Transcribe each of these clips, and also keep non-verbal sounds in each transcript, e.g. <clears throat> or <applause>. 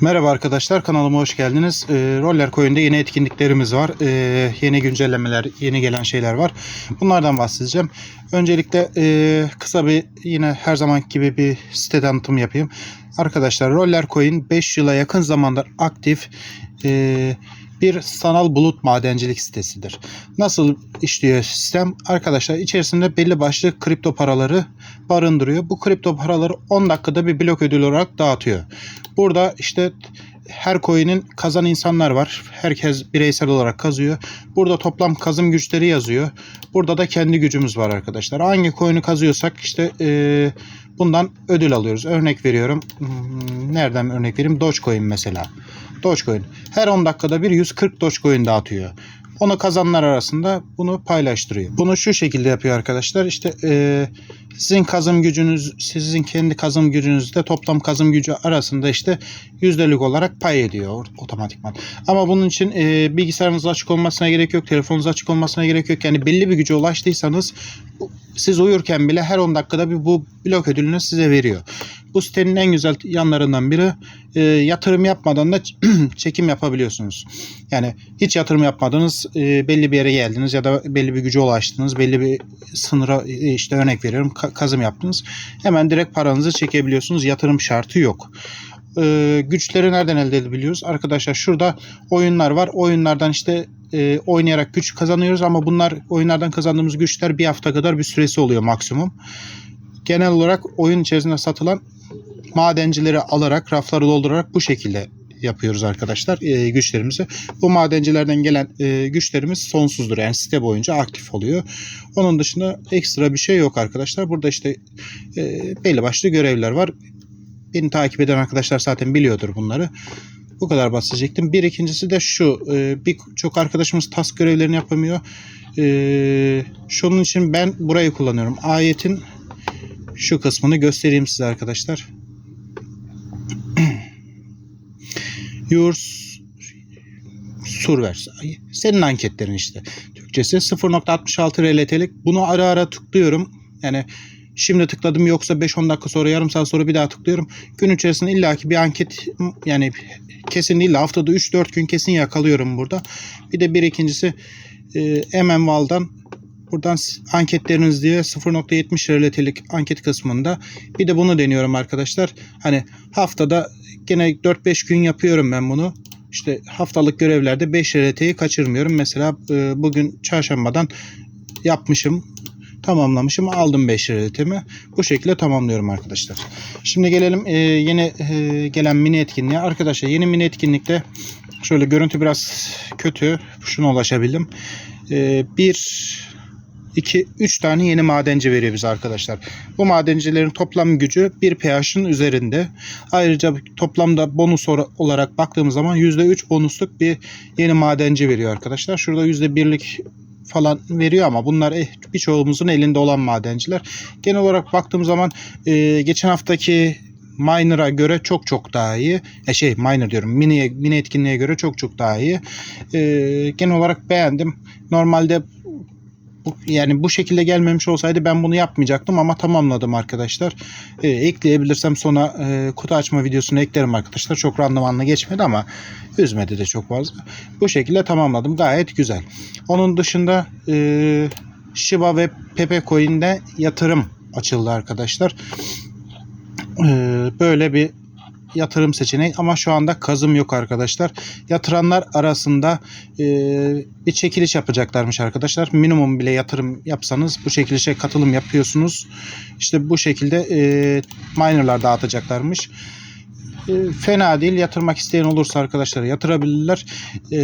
Merhaba arkadaşlar kanalıma hoş geldiniz. Ee, Roller Coin'de yeni etkinliklerimiz var. Ee, yeni güncellemeler, yeni gelen şeyler var. Bunlardan bahsedeceğim. Öncelikle e, kısa bir yine her zaman gibi bir site tanıtım yapayım. Arkadaşlar Roller Coin 5 yıla yakın zamandır aktif e, bir sanal bulut madencilik sitesidir. Nasıl işliyor sistem? Arkadaşlar içerisinde belli başlı kripto paraları barındırıyor. Bu kripto paraları 10 dakikada bir blok ödül olarak dağıtıyor. Burada işte her coin'in kazan insanlar var. Herkes bireysel olarak kazıyor. Burada toplam kazım güçleri yazıyor. Burada da kendi gücümüz var arkadaşlar. Hangi coin'i kazıyorsak işte eee, bundan ödül alıyoruz. Örnek veriyorum. Hmm, Nereden örnek vereyim? Dogecoin mesela. Dogecoin. Her 10 dakikada bir 140 Dogecoin dağıtıyor. Onu kazanlar arasında bunu paylaştırıyor. Bunu şu şekilde yapıyor arkadaşlar. İşte eee, sizin kazım gücünüz, sizin kendi kazım gücünüzle toplam kazım gücü arasında işte yüzdelik olarak pay ediyor otomatikman. Ama bunun için e, bilgisayarınız açık olmasına gerek yok, telefonunuz açık olmasına gerek yok. Yani belli bir güce ulaştıysanız siz uyurken bile her 10 dakikada bir bu blok ödülünü size veriyor. Bu sitenin en güzel yanlarından biri e, yatırım yapmadan da <clears throat> çekim yapabiliyorsunuz. Yani hiç yatırım yapmadınız, e, belli bir yere geldiniz ya da belli bir güce ulaştınız, belli bir sınıra e, işte örnek veriyorum ka- kazım yaptınız. Hemen direkt paranızı çekebiliyorsunuz. Yatırım şartı yok. E, güçleri nereden elde edebiliyoruz? Arkadaşlar şurada oyunlar var. Oyunlardan işte e, oynayarak güç kazanıyoruz ama bunlar oyunlardan kazandığımız güçler bir hafta kadar bir süresi oluyor maksimum. Genel olarak oyun içerisinde satılan madencileri alarak, rafları doldurarak bu şekilde yapıyoruz arkadaşlar e, güçlerimizi. Bu madencilerden gelen e, güçlerimiz sonsuzdur. Yani site boyunca aktif oluyor. Onun dışında ekstra bir şey yok arkadaşlar. Burada işte e, belli başlı görevler var. Beni takip eden arkadaşlar zaten biliyordur bunları. Bu kadar bahsedecektim. Bir ikincisi de şu. E, Birçok arkadaşımız task görevlerini yapamıyor. E, şunun için ben burayı kullanıyorum. Ayetin şu kısmını göstereyim size arkadaşlar. Yours Survers. Senin anketlerin işte. Türkçesi 0.66 RLT'lik. Bunu ara ara tıklıyorum. Yani şimdi tıkladım yoksa 5-10 dakika sonra yarım saat sonra bir daha tıklıyorum. Gün içerisinde illaki bir anket yani kesin değil de haftada 3-4 gün kesin yakalıyorum burada. Bir de bir ikincisi e, MMVal'dan buradan anketleriniz diye 0.70 RLT'lik anket kısmında bir de bunu deniyorum arkadaşlar. Hani haftada gene 4-5 gün yapıyorum ben bunu. İşte haftalık görevlerde 5 RLT'yi kaçırmıyorum. Mesela e, bugün çarşambadan yapmışım tamamlamışım. Aldım 5 RLT'mi. Bu şekilde tamamlıyorum arkadaşlar. Şimdi gelelim e, yeni e, gelen mini etkinliğe. Arkadaşlar yeni mini etkinlikte şöyle görüntü biraz kötü. Şuna ulaşabildim. Bir 2 3 tane yeni madenci veriyor bize arkadaşlar. Bu madencilerin toplam gücü 1 pH'ın üzerinde. Ayrıca toplamda bonus olarak baktığımız zaman %3 bonusluk bir yeni madenci veriyor arkadaşlar. Şurada %1'lik falan veriyor ama bunlar eh, birçoğumuzun elinde olan madenciler. Genel olarak baktığım zaman e, geçen haftaki Miner'a göre çok çok daha iyi. E şey Miner diyorum. Mini, mini etkinliğe göre çok çok daha iyi. E, genel olarak beğendim. Normalde yani bu şekilde gelmemiş olsaydı ben bunu yapmayacaktım ama tamamladım arkadaşlar. E, ekleyebilirsem sonra e, kutu açma videosunu eklerim arkadaşlar. Çok randımanla geçmedi ama üzmedi de çok fazla. Bu şekilde tamamladım. Gayet güzel. Onun dışında e, Shiba ve Pepe Coin'de yatırım açıldı arkadaşlar. E, böyle bir yatırım seçeneği ama şu anda kazım yok arkadaşlar. Yatıranlar arasında e, bir çekiliş yapacaklarmış arkadaşlar. Minimum bile yatırım yapsanız bu çekilişe katılım yapıyorsunuz. İşte bu şekilde e, minerlar dağıtacaklarmış. E, fena değil. Yatırmak isteyen olursa arkadaşlar yatırabilirler. E,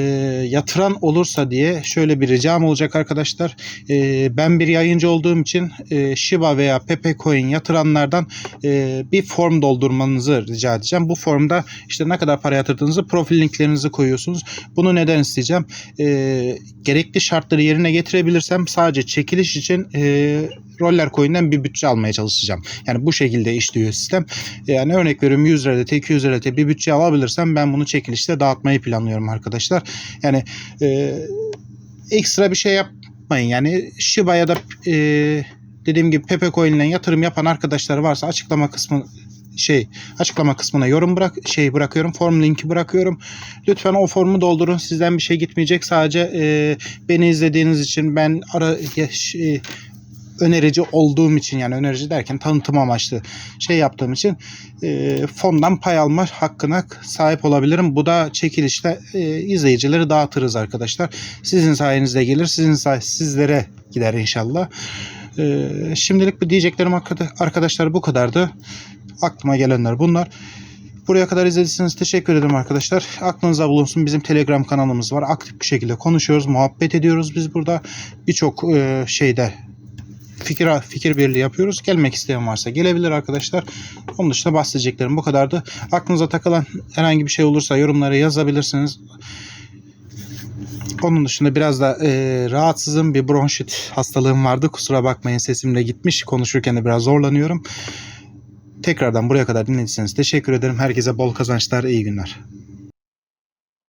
yatıran olursa diye şöyle bir ricam olacak arkadaşlar. E, ben bir yayıncı olduğum için e, Shiba veya Pepe Coin yatıranlardan e, bir form doldurmanızı rica edeceğim. Bu formda işte ne kadar para yatırdığınızı profil linklerinizi koyuyorsunuz. Bunu neden isteyeceğim? E, gerekli şartları yerine getirebilirsem sadece çekiliş için e, Roller Coin'den bir bütçe almaya çalışacağım. Yani bu şekilde işliyor sistem. Yani örnek veriyorum 100 RLT, 200 RLT bir bütçe alabilirsem ben bunu çekilişte dağıtmayı planlıyorum arkadaşlar. Yani e, ekstra bir şey yapmayın. Yani Shiba ya da e, dediğim gibi Pepe Coin ile yatırım yapan arkadaşlar varsa açıklama kısmı şey açıklama kısmına yorum bırak şey bırakıyorum. Form linki bırakıyorum. Lütfen o formu doldurun. Sizden bir şey gitmeyecek. Sadece e, beni izlediğiniz için ben ara şey, önerici olduğum için yani önerici derken tanıtım amaçlı şey yaptığım için e, fondan pay alma hakkına sahip olabilirim. Bu da çekilişte e, izleyicileri dağıtırız arkadaşlar. Sizin sayenizde gelir. Sizin say sizlere gider inşallah. E, şimdilik bu diyeceklerim arkada- arkadaşlar bu kadardı. Aklıma gelenler bunlar. Buraya kadar izlediyseniz teşekkür ederim arkadaşlar. Aklınıza bulunsun bizim Telegram kanalımız var. Aktif bir şekilde konuşuyoruz, muhabbet ediyoruz biz burada. Birçok e, şeyde fikir fikir birliği yapıyoruz. Gelmek isteyen varsa gelebilir arkadaşlar. Onun dışında bahsedeceklerim bu kadardı. Aklınıza takılan herhangi bir şey olursa yorumlara yazabilirsiniz. Onun dışında biraz da e, rahatsızım. Bir bronşit hastalığım vardı. Kusura bakmayın sesim de gitmiş. Konuşurken de biraz zorlanıyorum. Tekrardan buraya kadar dinlediyseniz teşekkür ederim. Herkese bol kazançlar, iyi günler.